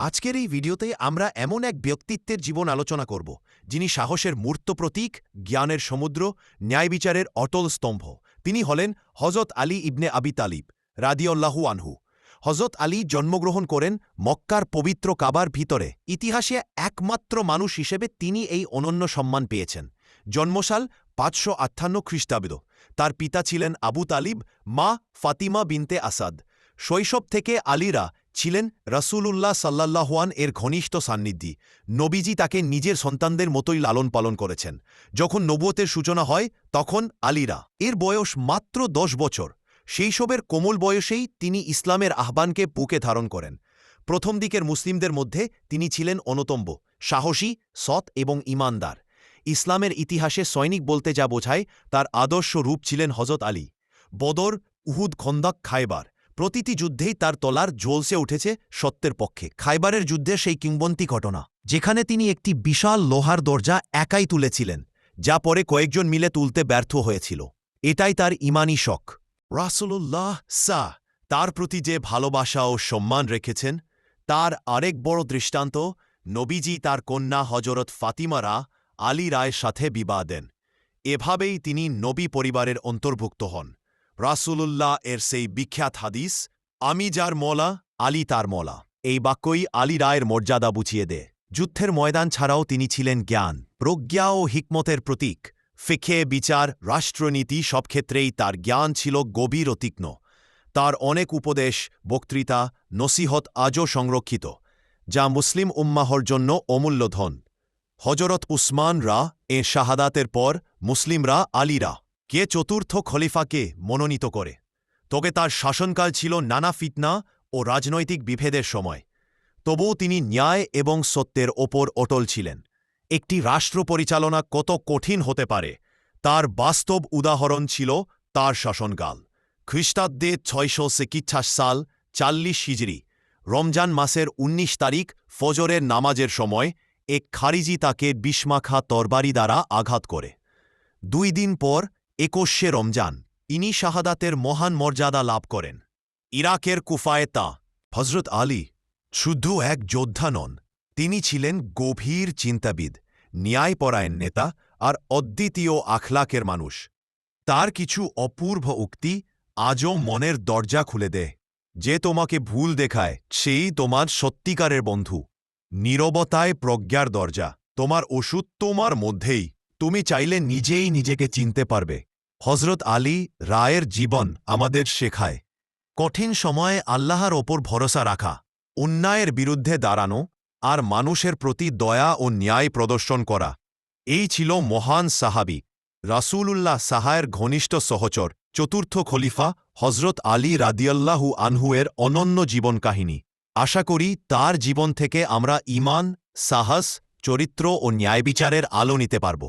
আজকের এই ভিডিওতে আমরা এমন এক ব্যক্তিত্বের জীবন আলোচনা করব, যিনি সাহসের মূর্ত প্রতীক, জ্ঞানের সমুদ্র, ন্যায় বিচারের অটল স্তম্ভ। তিনি হলেন হজরত আলী ইবনে আবি তালিব রাদিউল্লাহু আনহু। হজরত আলী জন্মগ্রহণ করেন মক্কার পবিত্র কাবার ভিতরে। ইতিহাসে একমাত্র মানুষ হিসেবে তিনি এই অনন্য সম্মান পেয়েছেন। জন্মসাল পাঁচশো আটান্ন খ্রিস্টাব্দ। তার পিতা ছিলেন আবু তালিব, মা ফাতিমা বিনতে আসাদ। শৈশব থেকে আলীরা ছিলেন রাসূলুল্লাহ সাল্লাল্লাহুয়ান এর ঘনিষ্ঠ সান্নিধ্যি। নবীজি তাকে নিজের সন্তানদের মতোই লালন পালন করেছেন। যখন নবুয়তের সূচনা হয়, তখন আলীরা। এর বয়স মাত্র দশ বছর। সেইসবের কোমল বয়সেই তিনি ইসলামের আহ্বানকে বুকে ধারণ করেন। প্রথম দিকের মুসলিমদের মধ্যে তিনি ছিলেন অনতম্ব, সাহসী, সৎ এবং ইমানদার। ইসলামের ইতিহাসে সৈনিক বলতে যা বোঝায়, তার আদর্শ রূপ ছিলেন হজরত আলী। বদর উহুদ খন্দাক খাইবার প্রতিটি যুদ্ধেই তার তলার জ্বলসে উঠেছে সত্যের পক্ষে। খাইবারের যুদ্ধে সেই কিংবন্তী ঘটনা, যেখানে তিনি একটি বিশাল লোহার দরজা একাই তুলেছিলেন, যা পরে কয়েকজন মিলে তুলতে ব্যর্থ হয়েছিল। এটাই তার ইমানি শখ। রাসুলুল্লাহ সা, তার প্রতি যে ভালোবাসা ও সম্মান রেখেছেন, তার আরেক বড় দৃষ্টান্ত নবীজি তার কন্যা হজরত ফাতিমারা আলী রায়ের সাথে বিবাহ দেন। এভাবেই তিনি নবী পরিবারের অন্তর্ভুক্ত হন। রাসূলুল্লাহ এর সেই বিখ্যাত হাদিস, আমি যার মলা আলী তার মলা এই বাক্যই আলী রায়ের মর্যাদা বুঝিয়ে দেয়। যুদ্ধের ময়দান ছাড়াও তিনি ছিলেন জ্ঞান, প্রজ্ঞা ও হিকমতের প্রতীক। ফিখে বিচার, রাষ্ট্রনীতি সব ক্ষেত্রেই তার জ্ঞান ছিল গভীর ও তীক্ষ্ণ। তার অনেক উপদেশ, বক্তৃতা, নসিহত আজও সংরক্ষিত, যা মুসলিম উম্মাহর জন্য অমূল্য ধন। হজরত উসমান রা এ শাহাদাতের পর মুসলিমরা আলীরা কে চতুর্থ খলিফাকে মনোনীত করে? তবে তার শাসনকাল ছিল নানা ফিতনা ও রাজনৈতিক বিভেদের সময়। তবুও তিনি ন্যায় এবং সত্যের ওপর অটল ছিলেন। একটি রাষ্ট্র পরিচালনা কত কঠিন হতে পারে, তার বাস্তব উদাহরণ ছিল তার শাসনকাল। খ্রিস্টাব্দে ছয়শো চিকিৎসা সাল চাল্লিশ হিজড়ি, রমজান মাসের ১৯ তারিখ ফজরের নামাজের সময় এক খারিজি তাকে বিস্মাখা তরবারি দ্বারা আঘাত করে। দুই দিন পর একুশে রমজান, ইনি শাহাদাতের মহান মর্যাদা লাভ করেন। ইরাকের কুফায়ে তা হজরত আলী, শুদ্ধ এক যোদ্ধা নন। তিনি ছিলেন গভীর চিন্তাবিদ, ন্যায়পরায়ণ নেতা আর অদ্বিতীয় আখলাকের মানুষ। তার কিছু অপূর্ব উক্তি আজও মনের দরজা খুলে দেয়। যে তোমাকে ভুল দেখায়, সেই তোমার সত্যিকারের বন্ধু। নীরবতায় প্রজ্ঞার দরজা, তোমার ওষুধ তোমার মধ্যেই। তুমি চাইলে নিজেই নিজেকে চিনতে পারবে। হজরত আলী রায়ের জীবন আমাদের শেখায়। কঠিন সময়ে আল্লাহর ওপর ভরসা রাখা, অন্যায়ের বিরুদ্ধে দাঁড়ানো আর মানুষের প্রতি দয়া ও ন্যায় প্রদর্শন করা। এই ছিল মহান সাহাবি, রাসূলুল্লাহ সাহায়ের ঘনিষ্ঠ সহচর, চতুর্থ খলিফা হজরত আলী রাদিয়াল্লাহু আনহুয়ের অনন্য জীবন কাহিনী। আশা করি তার জীবন থেকে আমরা ইমান সাহস, চরিত্র ও ন্যায়বিচারের আলো নিতে পারব।